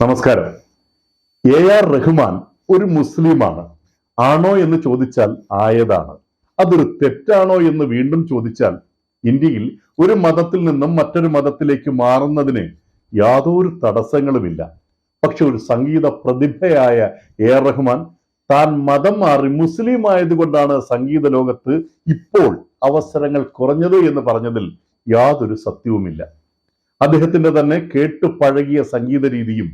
നമസ്കാരം. A R Rahman ഒരു മുസ്ലിമാണ്. ആണോ എന്ന് ചോദിച്ചാൽ ആയതാണ്. അതൊരു തെറ്റാണോ എന്ന് വീണ്ടും ചോദിച്ചാൽ ഇന്ത്യയിൽ ഒരു മതത്തിൽ നിന്നും മറ്റൊരു മതത്തിലേക്ക് മാറുന്നതിന് യാതൊരു തടസ്സങ്ങളുമില്ല. പക്ഷെ ഒരു സംഗീത പ്രതിഭയായ എ ആർ റഹ്മാൻ താൻ മതം മാറി മുസ്ലിം ആയതുകൊണ്ടാണ് സംഗീത ലോകത്ത് ഇപ്പോൾ അവസരങ്ങൾ കുറഞ്ഞത് എന്ന് പറഞ്ഞതിൽ യാതൊരു സത്യവുമില്ല. അദ്ദേഹത്തിന്റെ തന്നെ കേട്ടു പഴകിയ സംഗീത രീതിയും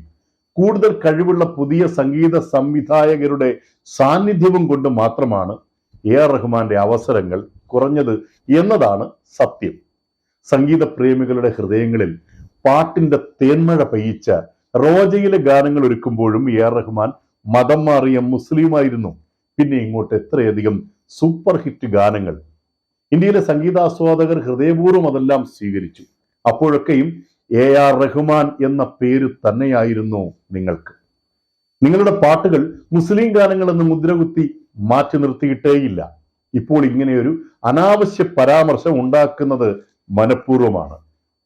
കൂടുതൽ കഴിവുള്ള പുതിയ സംഗീത സംവിധായകരുടെ സാന്നിധ്യവും കൊണ്ട് മാത്രമാണ് എ ആർ റഹ്മാന്റെ അവസരങ്ങൾ കുറഞ്ഞത് എന്നതാണ് സത്യം. സംഗീത പ്രേമികളുടെ ഹൃദയങ്ങളിൽ പാട്ടിന്റെ തേന്മഴ പെയ്യിച്ച റോജയിലെ ഗാനങ്ങൾ ഒരുക്കുമ്പോഴും എ ആർ റഹ്മാൻ മതം മാറിയ മുസ്ലിമായിരുന്നു. പിന്നെ ഇങ്ങോട്ട് എത്രയധികം സൂപ്പർ ഹിറ്റ് ഗാനങ്ങൾ. ഇന്ത്യയിലെ സംഗീതാസ്വാദകർ ഹൃദയപൂർവം അതെല്ലാം സ്വീകരിച്ചു. അപ്പോഴൊക്കെയും എ ആർ റഹ്മാൻ എന്ന പേര് തന്നെയായിരുന്നു നിങ്ങൾക്ക്. നിങ്ങളുടെ പാട്ടുകൾ മുസ്ലിം ഗാനങ്ങൾ എന്ന് മുദ്രകുത്തി മാറ്റി നിർത്തിയിട്ടേയില്ല. ഇപ്പോൾ ഇങ്ങനെയൊരു അനാവശ്യ പരാമർശം ഉണ്ടാക്കുന്നത് മനഃപൂർവമാണ്.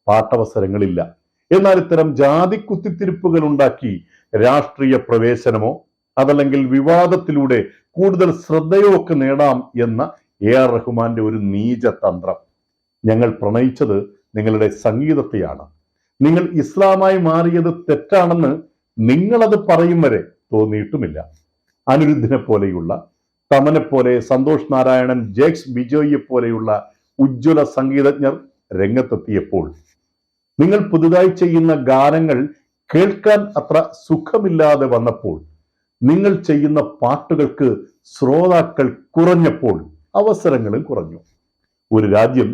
പാട്ടവസരങ്ങളില്ല. എന്നാൽ ഇത്തരം ജാതി കുത്തിത്തിരിപ്പുകൾ ഉണ്ടാക്കി രാഷ്ട്രീയ പ്രവേശനമോ അതല്ലെങ്കിൽ വിവാദത്തിലൂടെ കൂടുതൽ ശ്രദ്ധയോ ഒക്കെ നേടാം എന്ന എ ആർ റഹ്മാന്റെ ഒരു നീച തന്ത്രം ഞങ്ങൾ പ്രണയിച്ചത് നിങ്ങളുടെ സംഗീതത്തെയാണ്. നിങ്ങൾ ഇസ്ലാമായി മാറിയത് തെറ്റാണെന്ന് നിങ്ങളത് പറയും വരെ തോന്നിയിട്ടുമില്ല. അനിരുദ്ധിനെ പോലെയുള്ള തമനെ പോലെ സന്തോഷ് നാരായണൻ ജേക്സ് ബിജോയിയെ പോലെയുള്ള ഉജ്ജ്വല സംഗീതജ്ഞർ രംഗത്തെത്തിയപ്പോൾ നിങ്ങൾ പുതുതായി ചെയ്യുന്ന ഗാനങ്ങൾ കേൾക്കാൻ അത്ര സുഖമില്ലാതെ വന്നപ്പോൾ നിങ്ങൾ ചെയ്യുന്ന പാട്ടുകൾക്ക് ശ്രോതാക്കൾ കുറഞ്ഞപ്പോൾ അവസരങ്ങളും കുറഞ്ഞു. ഒരു രാജ്യം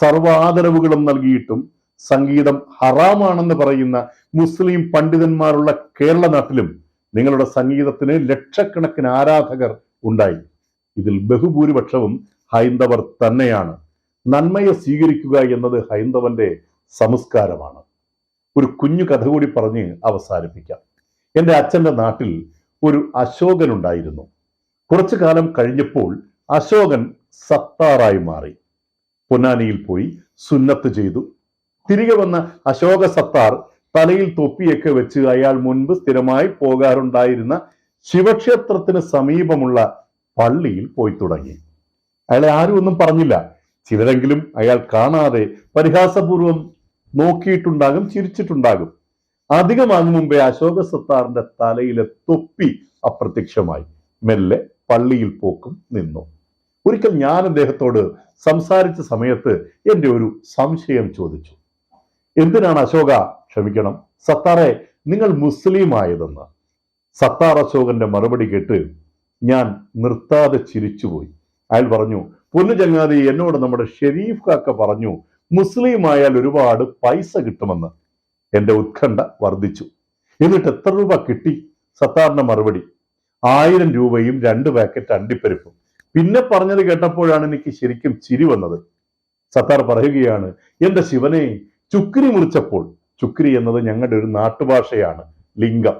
സർവാദരവുകളും നൽകിയിട്ടും സംഗീതം ഹറാമാണെന്ന് പറയുന്ന മുസ്ലിം പണ്ഡിതന്മാരുള്ള കേരള നാട്ടിലും നിങ്ങളുടെ സംഗീതത്തിന് ലക്ഷക്കണക്കിന് ആരാധകർ ഉണ്ടായി. ഇതിൽ ബഹുഭൂരിപക്ഷവും ഹൈന്ദവർ തന്നെയാണ്. നന്മയെ സ്വീകരിക്കുക എന്നത് ഹൈന്ദവന്റെ സംസ്കാരമാണ്. ഒരു കുഞ്ഞു കഥ കൂടി പറഞ്ഞ് അവസാനിപ്പിക്കാം. എന്റെ അച്ഛന്റെ നാട്ടിൽ ഒരു അശോകൻ ഉണ്ടായിരുന്നു കുറച്ചു കാലം കഴിഞ്ഞപ്പോൾ അശോകൻ സത്താറായി മാറി. പൊന്നാനിയിൽ പോയി സുന്നത്ത് ചെയ്തു. തിരികെ വന്ന അശോക സത്താർ തലയിൽ തൊപ്പിയൊക്കെ വെച്ച് അയാൾ മുൻപ് സ്ഥിരമായി പോകാറുണ്ടായിരുന്ന ശിവക്ഷേത്രത്തിന് സമീപമുള്ള പള്ളിയിൽ പോയി തുടങ്ങി. അയാളെ ആരും ഒന്നും പറഞ്ഞില്ല. ചിലരെങ്കിലും അയാൾ കാണാതെ പരിഹാസപൂർവം നോക്കിയിട്ടുണ്ടാകും ചിരിച്ചിട്ടുണ്ടാകും. അധികമാകും മുമ്പേ അശോക സത്താറിന്റെ തലയിലെ തൊപ്പി അപ്രത്യക്ഷമായി. മെല്ലെ പള്ളിയിൽ പോക്കും നിന്നു. ഒരിക്കൽ ഞാൻ അദ്ദേഹത്തോട് സംസാരിച്ച സമയത്ത് എന്റെ ഒരു സംശയം ചോദിച്ചു. എന്തിനാണ് അശോക ക്ഷമിക്കണം? സത്താറെ നിങ്ങൾ മുസ്ലിം ആയതെന്ന് സത്താർ അശോകന്റെ മറുപടി കേട്ട് ഞാൻ നിർത്താതെ ചിരിച്ചുപോയി. അയാൾ പറഞ്ഞു പൊന്നു ചങ്ങാതി എന്നോട് നമ്മുടെ ഷെരീഫ് കാക്ക പറഞ്ഞു മുസ്ലിം ആയാൽ ഒരുപാട് പൈസ കിട്ടുമെന്ന്. എന്റെ ഉത്കണ്ഠ വർദ്ധിച്ചു. എന്നിട്ട് എത്ര രൂപ കിട്ടി? സത്താറിന്റെ മറുപടി ആയിരം രൂപയും രണ്ട് പാക്കറ്റ് അണ്ടിപ്പരിപ്പും. പിന്നെ പറഞ്ഞത് കേട്ടപ്പോഴാണ് എനിക്ക് ശരിക്കും ചിരി വന്നത്. സത്താർ പറയുകയാണ് എന്റെ ശിവനെ ചുക്രി മുറിച്ചപ്പോൾ ചുക്രി എന്നത് ഞങ്ങളുടെ ഒരു നാട്ടുഭാഷയാണ് ലിംഗം.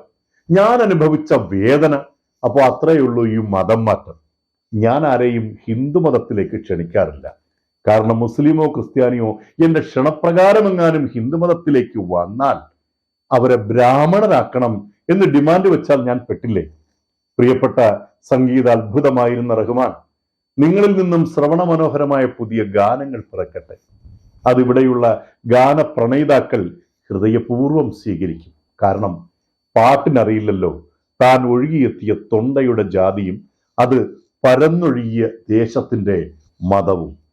ഞാൻ അനുഭവിച്ച വേദന അപ്പോൾ അത്രയേ ഉള്ളൂ ഈ മതം മാറ്റം. ഞാൻ ആരെയും ഹിന്ദു മതത്തിലേക്ക് ക്ഷണിക്കാറില്ല. കാരണം മുസ്ലിമോ ക്രിസ്ത്യാനിയോ എന്റെ ക്ഷണപ്രകാരമെങ്ങാനും ഹിന്ദു മതത്തിലേക്ക് വന്നാൽ അവരെ ബ്രാഹ്മണരാക്കണം എന്ന് ഡിമാൻഡ് വെച്ചാൽ ഞാൻ പെട്ടില്ലേ? പ്രിയപ്പെട്ട സംഗീത അത്ഭുതമായിരുന്ന റഹ്മാൻ നിങ്ങളിൽ നിന്നും ശ്രവണ മനോഹരമായ പുതിയ ഗാനങ്ങൾ പിറക്കട്ടെ. അതിവിടെയുള്ള ഗാനപ്രണയിതാക്കൾ ഹൃദയപൂർവം സ്വീകരിക്കും. കാരണം പാട്ടിനറിയില്ലല്ലോ. താൻ ഒഴുകിയെത്തിയ തൊണ്ടയുടെ ജാതിയും അത് പരന്നൊഴുകിയ ദേശത്തിന്റെ മതവും.